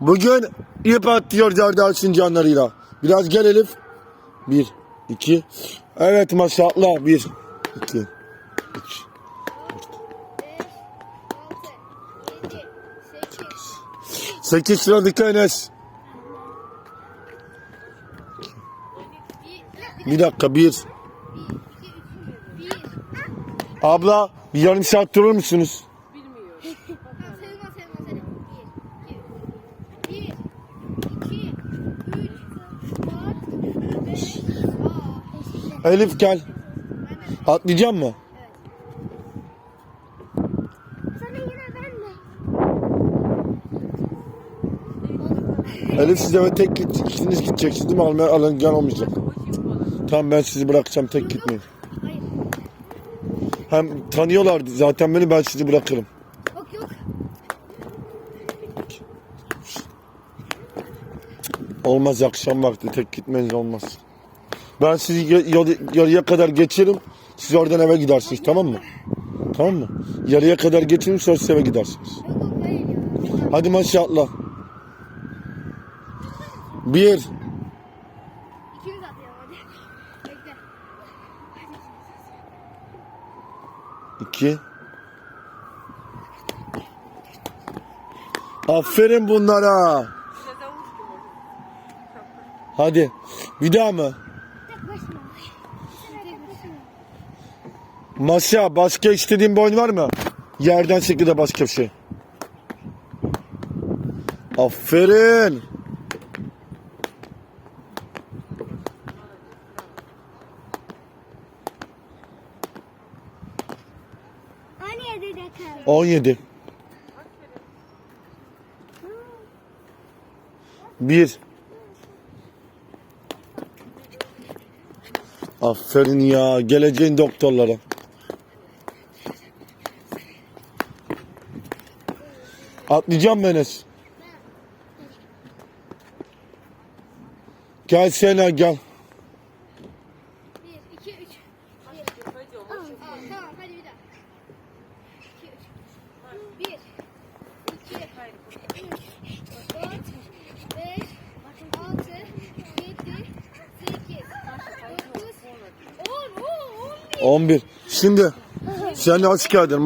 Bugün ip atıyor Cerdal Sincanlarıyla. Biraz gel Elif. Bir, iki. Evet maşallah. Bir, iki, üç. 5, 6, 7, 8, Sekiz sıradaki Enes. Bir dakika bir. 1, 2, 3, 1. Abla bir yarım saat durur musunuz? Elif gel. Atlayacak mı? Elif siz eve tek git, ikiniz gideceksiniz değil mi? Almaya alın gel olmayacak. Tamam ben sizi bırakacağım tek gitmeyin. Hem tanıyorlar zaten beni ben sizi bırakırım. Yok yok. Olmaz akşam vakti tek gitmeniz olmaz. Ben sizi ya- yarıya kadar geçerim. Siz oradan eve gidersiniz tamam mı? Tamam mı? Yarıya kadar geçerim sonra siz eve gidersiniz. Hadi maşallah. Bir. İki. Aferin bunlara. Hadi. Bir daha mı? Tek başına. Tek başına. Masya başka istediğin bir oyun var mı? Yerden şekilde başka bir şey. Aferin. Hani yedi dakika. 17. Bir. Aferin ya. Geleceğin doktorlara. Atlayacağım mı Enes? Gel Sena gel. Bir, iki, üç. Aa, tamam hadi bir daha. İki, üç. Bir, iki, üç, dört, beş, altı, yedi, sekiz, dokuz, on, on, on bir. 11. Şimdi sen hoş geldin.